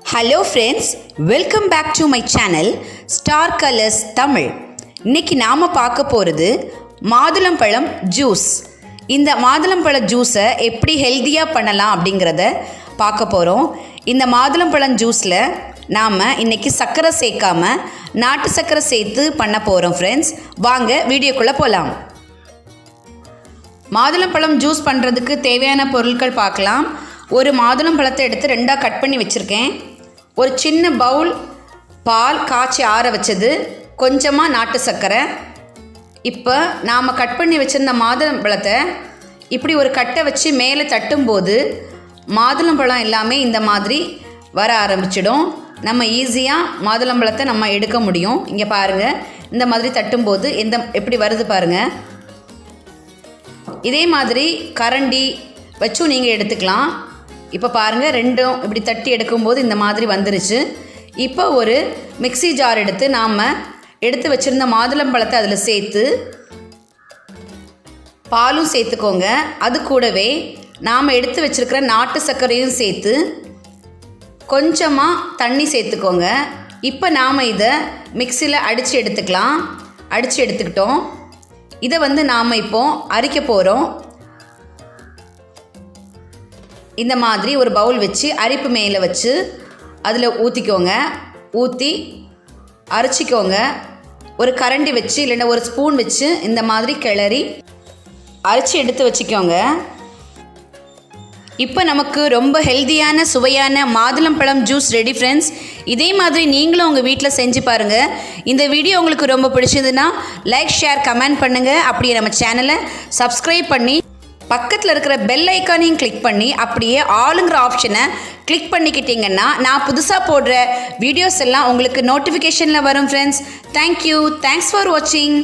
Hello friends welcome back to my channel Star Colours Tamil இன்னைக்கு நாம் பார்க்க போகிறது மாதுளம்பழம் ஜூஸ் இந்த மாதுளம்பழ ஜூஸை எப்படி ஹெல்த்தியாக பண்ணலாம் அப்படிங்கிறத பார்க்க போகிறோம் இந்த மாதுளம்பழம் ஜூஸில் நாம் இன்றைக்கி சர்க்கரை சேர்க்காம நாட்டு சர்க்கரை சேர்த்து பண்ண போகிறோம் ஃப்ரெண்ட்ஸ் வாங்க வீடியோக்குள்ளே போகலாம் மாதுளம்பழம் ஜூஸ் பண்ணுறதுக்கு தேவையான பொருட்கள் பார்க்கலாம். ஒரு மாதுளம்பழத்தை எடுத்து ரெண்டாக கட் பண்ணி வச்சுருக்கேன். ஒரு சின்ன பவுல் பால் காய்ச்சி ஆற வச்சது கொஞ்சமாக நாட்டு சர்க்கரை. இப்போ நாம் கட் பண்ணி வச்சுருந்த மாதுளம்பழத்தை இப்படி ஒரு கட்டை வச்சு மேலே தட்டும்போது மாதுளம்பழம் எல்லாமே இந்த மாதிரி வர ஆரம்பிச்சிடும். நம்ம ஈஸியாக மாதுளம்பழத்தை நம்ம எடுக்க முடியும். இங்கே பாருங்கள் இந்த மாதிரி தட்டும்போது எந்த எப்படி வருது பாருங்கள் இதே மாதிரி கரண்டி வச்சும் நீங்கள் எடுத்துக்கலாம். இப்போ பாருங்கள் ரெண்டும் இப்படி தட்டி எடுக்கும்போது இந்த மாதிரி வந்துருச்சு. இப்போ ஒரு மிக்ஸி ஜார் எடுத்து நாம் எடுத்து வச்சுருந்த மாதுளம்பழத்தை அதில் சேர்த்து பாலும் சேர்த்துக்கோங்க. அது கூடவே நாம் எடுத்து வச்சுருக்கிற நாட்டு சர்க்கரையும் சேர்த்து கொஞ்சமாக தண்ணி சேர்த்துக்கோங்க. இப்போ நாம் இதை மிக்சியில் அடித்து எடுத்துக்கலாம். அடித்து எடுத்துக்கிட்டோம். இதை வந்து நாம் இப்போ அரிக்க போகிறோம் இந்த மாதிரி ஒரு பவுல் வச்சு அரிப்பு மேலே வச்சு அதில் ஊற்றிக்கோங்க ஊற்றி அரைச்சிக்கோங்க. ஒரு கரண்டி வச்சு இல்லைன்னா ஒரு ஸ்பூன் வச்சு இந்த மாதிரி கிளறி அரைச்சி எடுத்து வச்சுக்கோங்க. இப்போ நமக்கு ரொம்ப ஹெல்தியான சுவையான மாதுளம்பழம் ஜூஸ் ரெடி ஃப்ரெண்ட்ஸ் இதே மாதிரி நீங்களும் உங்கள் வீட்டில் செஞ்சு பாருங்கள் இந்த வீடியோ உங்களுக்கு ரொம்ப பிடிச்சதுன்னா லைக் ஷேர் கமெண்ட் பண்ணுங்கள் அப்படியே நம்ம சேனலை சப்ஸ்கிரைப் பண்ணி பக்கத்தில் இருக்கிற பெல் ஐக்கானையும் கிளிக் பண்ணி அப்படியே ஆளுங்கிற ஆப்ஷனை கிளிக் பண்ணிக்கிட்டீங்கன்னா நான் புதுசாக போடுற வீடியோஸ் எல்லாம் உங்களுக்கு நோட்டிஃபிகேஷனில் வரும் ஃப்ரெண்ட்ஸ் தேங்க்யூ தேங்க்ஸ் ஃபார் வாட்சிங்